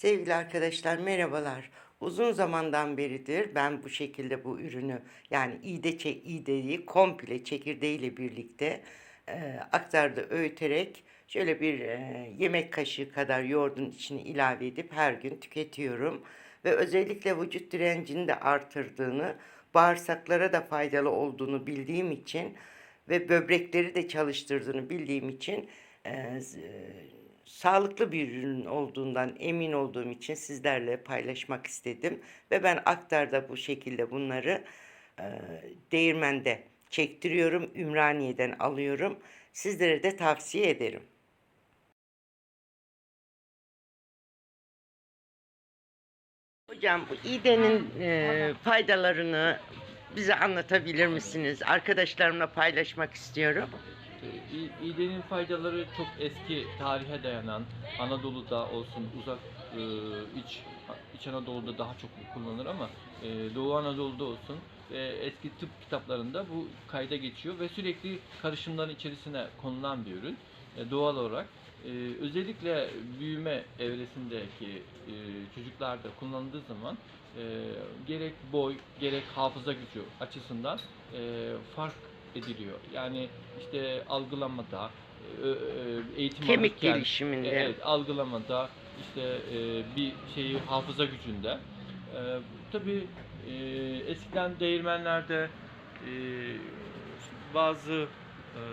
Sevgili arkadaşlar merhabalar. Uzun zamandan beridir ben bu şekilde bu ürünü yani iğde iğdeyi komple çekirdeğiyle birlikte e, aktarda öğüterek şöyle bir e, yemek kaşığı kadar yoğurdun içine ilave edip her gün tüketiyorum. Ve özellikle vücut direncini de artırdığını, bağırsaklara da faydalı olduğunu bildiğim için ve böbrekleri de çalıştırdığını bildiğim için e, sağlıklı bir ürün olduğundan emin olduğum için sizlerle paylaşmak istedim. Ve ben aktarda bu şekilde bunları e, değirmende çektiriyorum. Ümraniye'den alıyorum. Sizlere de tavsiye ederim. Hocam bu iğdenin e, faydalarını bize anlatabilir misiniz? Arkadaşlarımla paylaşmak istiyorum. İ- İğdenin faydaları çok eski tarihe dayanan Anadolu'da olsun uzak e, iç iç Anadolu'da daha çok kullanılır ama e, Doğu Anadolu'da olsun eski tıp kitaplarında bu kayda geçiyor ve sürekli karışımların içerisine konulan bir ürün E, doğal olarak. Özellikle büyüme evresindeki çocuklarda kullanıldığı zaman gerek boy gerek hafıza gücü açısından fark ediliyor. Yani işte algılamada, e, e, eğitim Kemik alırken, gelişiminde. Evet, algılamada, işte e, bir şeyi hafıza gücünde. Tabii eskiden değirmenlerde bazı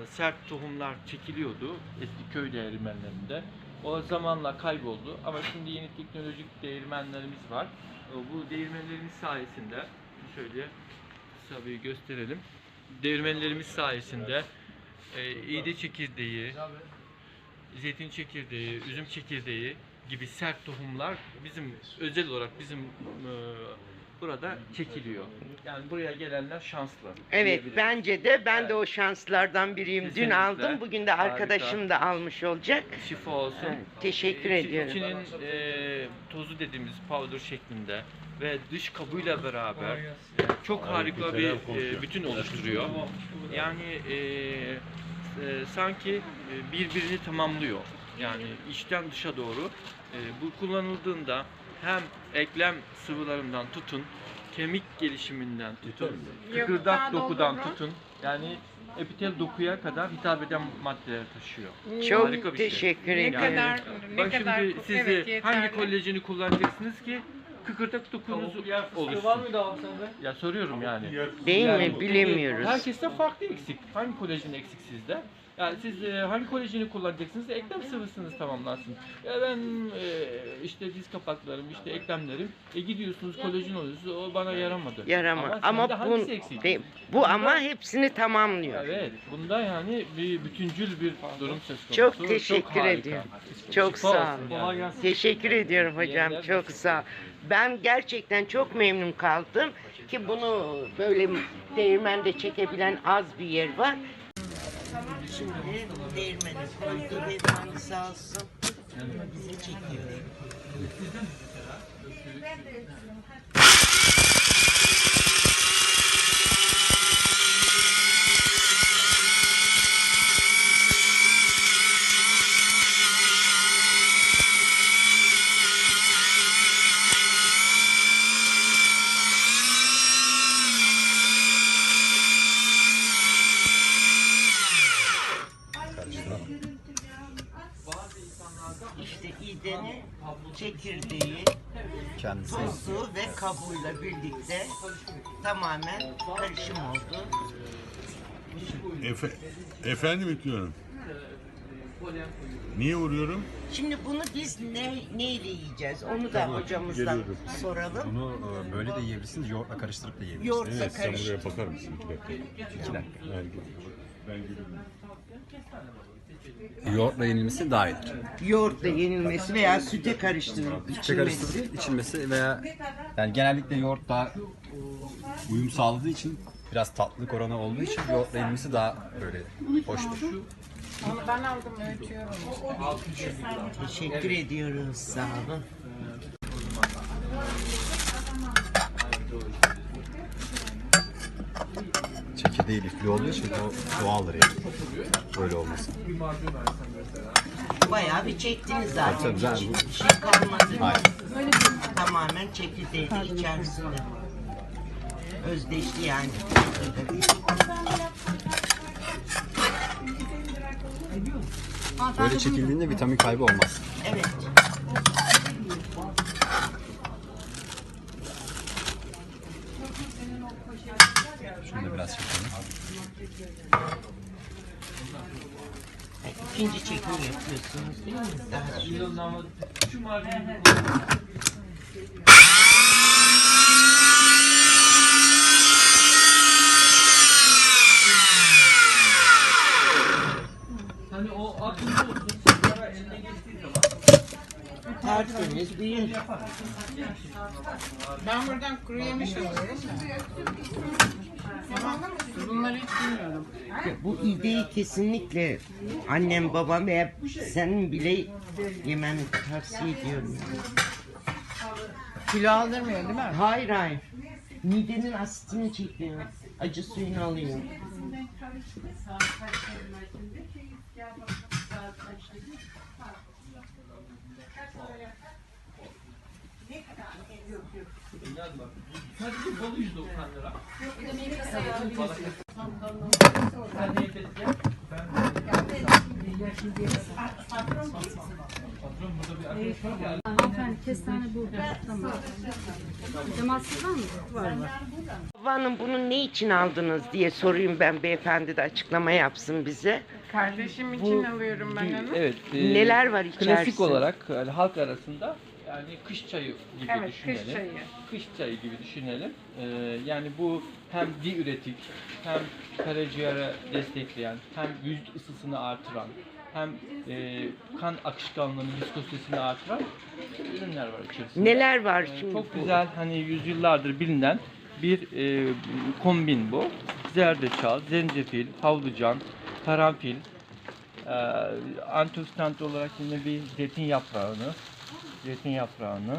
sert tohumlar çekiliyordu eski köy değirmenlerinde. O zamanla kayboldu ama şimdi yeni teknolojik değirmenlerimiz var. Bu değirmenlerimiz sayesinde şöyle bir gösterelim. Değirmenlerimiz sayesinde e, iğde çekirdeği, zeytin çekirdeği, üzüm çekirdeği gibi sert tohumlar bizim özel olarak bizim e, burada çekiliyor. Yani buraya gelenler şanslı. Evet diyebilirim. bence de ben de Evet. o şanslardan biriyim. Dün Kesinlikle. aldım bugün de Harika. arkadaşım da almış olacak. şifa olsun. Evet, teşekkür İçi- ediyorum. İçinin e, tozu dediğimiz powder şeklinde ve dış kabıyla beraber e, çok harika bir e, bütün oluşturuyor. Yani e, e, sanki e, birbirini tamamlıyor. Yani içten dışa doğru. E, bu kullanıldığında hem eklem sıvılarından tutun, kemik gelişiminden tutun, kıkırdak dokudan tutun. Yani epitel dokuya kadar hitap eden maddeler taşıyor. Çok Harika bir şey. teşekkür Ne ediyorum. kadar ne Bak kadar şimdi siz evet, yeterli. hangi kolajeni kullanacaksınız ki kıkırdak dokunuz oluşsun. var mıydı abi sende? Ya soruyorum yani. Değil Yani mi? Bilemiyoruz. Herkeste farklı eksik. Hangi kolajen eksik sizde? Yani siz e, hangi kolajeni kullanacaksınız? Eklem sıvısınız tamamlansın. Ya ben e, işte diz kapaklarım, işte eklemlerim. E gidiyorsunuz kolajen oluyorsunuz. O bana yaramadı. Yaramaz. sende Ama, bu, de- bu ama hepsini tamamlıyor. Evet, bunda yani bir bütüncül bir durum söz konusu. Çok teşekkür harika. ediyorum. Çok Şifa sağ olun. yani. Teşekkür ediyorum hocam. Yerler Çok sağ ol. Ben gerçekten çok memnun kaldım ki bunu böyle değirmende çekebilen az bir yer var. Şimdi değirmeni koydu beyefendi sağ olsun. Bize çekiyor. İşte iğdeni, çekirdeği, tozu ve kabuğuyla birlikte tamamen karışım oldu. Efe, efendim diyorum. Niye vuruyorum? Şimdi bunu biz ne neyle yiyeceğiz? Onu da hocamızdan geliyorum. soralım. Bunu e, böyle de yiyebilirsiniz, yoğurtla karıştırıp da yiyebilirsiniz. Yoğurtla Evet, sen buraya bakar mısın? İki dakika. İki dakika. Ben, ben geliyorum. Yoğurtla yenilmesi daha iyidir. Yoğurtla yenilmesi veya süte karıştırılıp Sütle içilmesi. karıştırıp içilmesi veya yani genellikle yoğurt daha uyum sağladığı için biraz tatlılık oranı olduğu için yoğurtla yenilmesi daha böyle hoştur. Onu ben aldım öğütüyorum. Teşekkür ediyoruz. Sağ olun. Çekirdeği lifli olduğu için o doğaldır yani. Böyle olması. Bayağı bir çektiniz zaten. Tabii, tabii, Hiç ben- bir şey kalmadı. Aynen. çekirdeği de içerisinde. Özdeşli yani. Böyle çekildiğinde vitamin kaybı olmaz. Evet. Şunu da biraz çekelim. İkinci çekim yapıyorsunuz değil mi? Daha Şu malzemeyi Hani o aklında olsun, sigara eline geçtiği zaman bir yer. Ben buradan kuru yemiş alıyorum. Bunları hiç bilmiyorum. Bu ideyi kesinlikle annem babam veya senin bile yemeni tavsiye ediyorum. Kilo aldırmıyor değil mi? Hayır hayır. Midenin asitini çekiyor. Acı suyunu alıyor. Sadece bolu yüzde 90 lira. Sen ne yedin? Patron burada bir arkadaş var ya. Hanımefendi kestane burada. Tamam. Temassız var mı? Var var. Babanın bunu ne için aldınız diye sorayım ben beyefendi de açıklama yapsın bize. Kardeşim için alıyorum ben onu. Evet. e, Neler var içerisinde? Klasik olarak yani halk arasında yani kış çayı gibi Evet, düşünelim. kış çayı. Kış çayı gibi düşünelim. Ee, yani bu hem diüretik, hem karaciğere destekleyen, hem vücut ısısını artıran, hem e, kan akışkanlığını, viskositesini artıran ürünler var içerisinde. Neler var Ee, şimdi? Çok bu? güzel hani yüzyıllardır bilinen bir e, kombin bu. Zerdeçal, zencefil, havlucan, karanfil, e, antioksidan olarak yine bir zeytin yaprağını, zeytin yaprağını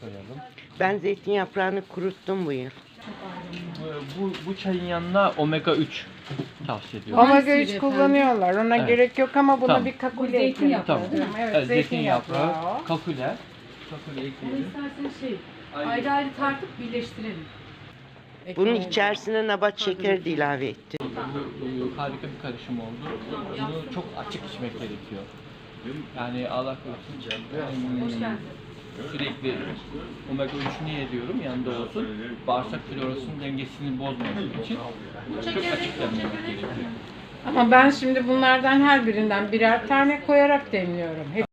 koyalım. Ben zeytin yaprağını kuruttum bu yıl. Bu, bu, çayın yanına omega 3 tavsiye ediyorum. Omega Hangisiydi 3 efendim? kullanıyorlar. Ona Evet. gerek yok ama buna Tamam. bir kakule Zeytin eklemek yaprağı, lazım. değil mi? Evet, Evet, zeytin yaprağı. kakule, kakule ekleyelim. isterseniz şey ayrı ayrı tartıp birleştirelim. Bunun içerisine nabat şekeri de ilave ettim. Bu, bu harika bir karışım oldu. Bunu çok açık içmek gerekiyor. Yani Allah korusun. Hoş hmm, geldin. Sürekli omega 3 niye diyorum yanında olsun. Bağırsak florasının dengesini bozmamak için çok açık demlemek gerekiyor. Ama ben şimdi bunlardan her birinden birer tane koyarak demliyorum. Hep